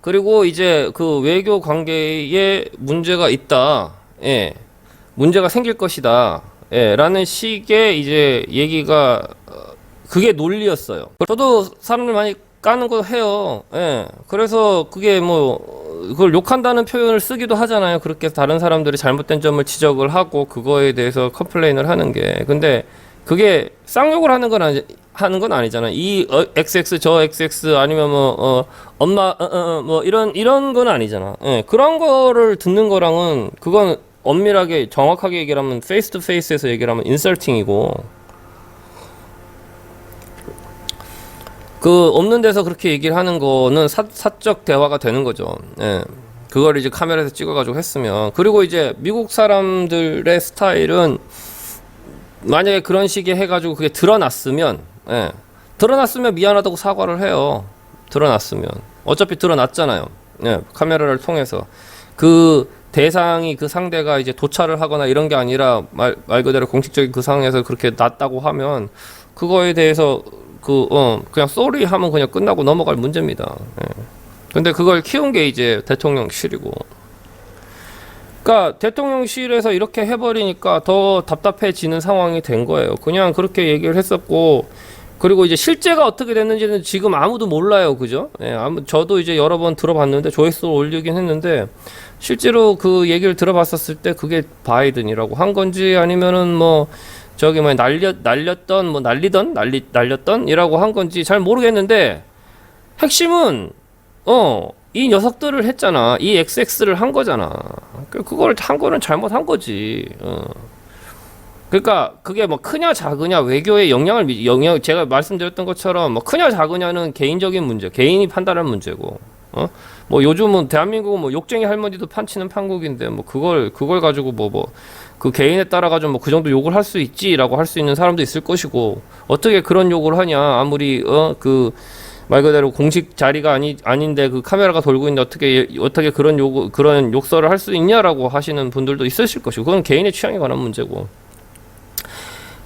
그리고 이제 그 외교 관계에 문제가 있다. 예. 문제가 생길 것이다. 예. 라는 식의 이제 얘기가 어, 그게 논리였어요. 저도 사람들 많이 까는 거 해요. 예. 그래서 그게 뭐 그걸 욕한다는 표현을 쓰기도 하잖아요. 그렇게 다른 사람들이 잘못된 점을 지적을 하고 그거에 대해서 컴플레인을 하는 게. 근데 그게 쌍욕을 하는 건 아니 하는 건 아니잖아. 이 어, XX 저 XX 아니면 뭐 어, 엄마 어, 어, 어, 뭐 이런 이런 건 아니잖아. 예. 그런 거를 듣는 거랑은 그건 엄밀하게 정확하게 얘기를 하면 페이스 투 페이스에서 얘기를 하면 인설팅이고 그 없는 데서 그렇게 얘기를 하는 거는 사, 사적 대화가 되는 거죠. 예. 그걸 이제 카메라에서 찍어가지고 했으면 그리고 이제 미국 사람들의 스타일은 만약에 그런 식의 해가지고 그게 드러났으면 예. 드러났으면 미안하다고 사과를 해요. 드러났으면 어차피 드러났잖아요. 예. 카메라를 통해서 그 대상이 그 상대가 이제 도찰을 하거나 이런 게 아니라 말, 말 그대로 공식적인 그 상황에서 그렇게 났다고 하면 그거에 대해서 그, 어, 그냥 쏘리 하면 그냥 끝나고 넘어갈 문제입니다. 예. 근데 그걸 키운 게 이제 대통령실이고. 그러니까 대통령실에서 이렇게 해버리니까 더 답답해지는 상황이 된 거예요. 그냥 그렇게 얘기를 했었고, 그리고 이제 실제가 어떻게 됐는지는 지금 아무도 몰라요. 그죠? 예, 아무, 저도 이제 여러 번 들어봤는데, 조회수를 올리긴 했는데, 실제로 그 얘기를 들어봤었을 때 그게 바이든이라고 한 건지 아니면은 뭐, 저기 뭐 날렸 날렸던 뭐 날리던 날리 날렸던 이라고 한 건지 잘 모르겠는데 핵심은 어 이 녀석들을 했잖아 이 XX를 한 거잖아 그 그걸 한 거는 잘못한 거지 어. 그러니까 그게 뭐 크냐 작으냐 외교에 영향을 미 영향 제가 말씀드렸던 것처럼 뭐 크냐 작으냐는 개인적인 문제 개인이 판단하는 문제고 어? 뭐 요즘은 대한민국은 뭐 욕쟁이 할머니도 판치는 판국인데 뭐 그걸 그걸 가지고 뭐 뭐 그 개인에 따라 가지고 뭐 그 정도 욕을 할 수 있지라고 할 수 있는 사람도 있을 것이고 어떻게 그런 욕을 하냐. 아무리 어? 그 말 그대로 공식 자리가 아니 아닌데 그 카메라가 돌고 있는데 어떻게 어떻게 그런 욕 그런 욕설을 할 수 있냐라고 하시는 분들도 있으실 것이고 그건 개인의 취향에 관한 문제고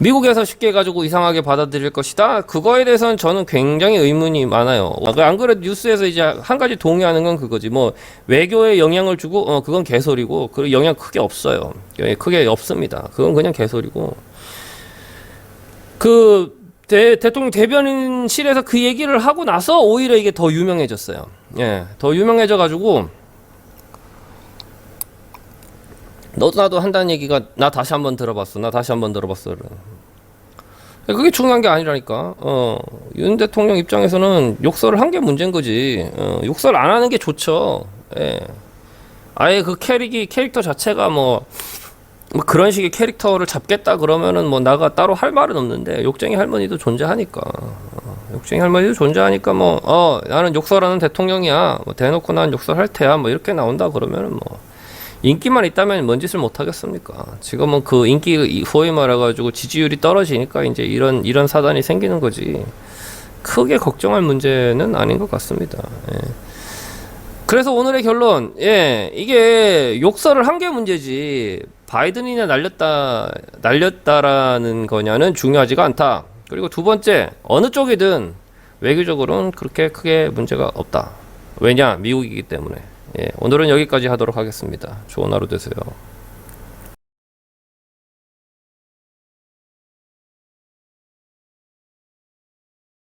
미국에서 쉽게 가지고 이상하게 받아들일 것이다. 그거에 대해서는 저는 굉장히 의문이 많아요. 안 그래도 뉴스에서 이제 한 가지 동의하는 건 그거지. 뭐 외교에 영향을 주고 어 그건 개소리고 그 영향 크게 없어요. 예, 크게 없습니다. 그건 그냥 개소리고. 그 대, 대통령 대변인실에서 그 얘기를 하고 나서 오히려 이게 더 유명해졌어요. 예, 더 유명해져 가지고 너도 나도 한다는 얘기가 나 다시 한번 들어봤어. 나 다시 한번 들어봤어. 그게 중요한 게 아니라니까. 어, 윤 대통령 입장에서는 욕설을 한 게 문제인 거지. 어, 욕설 안 하는 게 좋죠. 예. 아예 그 캐릭이 캐릭터 자체가 뭐, 뭐 그런 식의 캐릭터를 잡겠다 그러면은 뭐 나가 따로 할 말은 없는데 욕쟁이 할머니도 존재하니까. 어, 욕쟁이 할머니도 존재하니까 뭐, 어, 나는 욕설하는 대통령이야. 뭐 대놓고 난 욕설할 테야. 뭐 이렇게 나온다 그러면은 뭐. 인기만 있다면 뭔 짓을 못 하겠습니까? 지금은 그 인기 소위 말해가지고 지지율이 떨어지니까 이제 이런 이런 사단이 생기는 거지. 크게 걱정할 문제는 아닌 것 같습니다. 예. 그래서 오늘의 결론, 예, 이게 욕설을 한 게 문제지 바이든이냐 날렸다 날렸다라는 거냐는 중요하지가 않다. 그리고 두 번째 어느 쪽이든 외교적으로는 그렇게 크게 문제가 없다. 왜냐 미국이기 때문에. 예, 오늘은 여기까지 하도록 하겠습니다. 좋은 하루 되세요.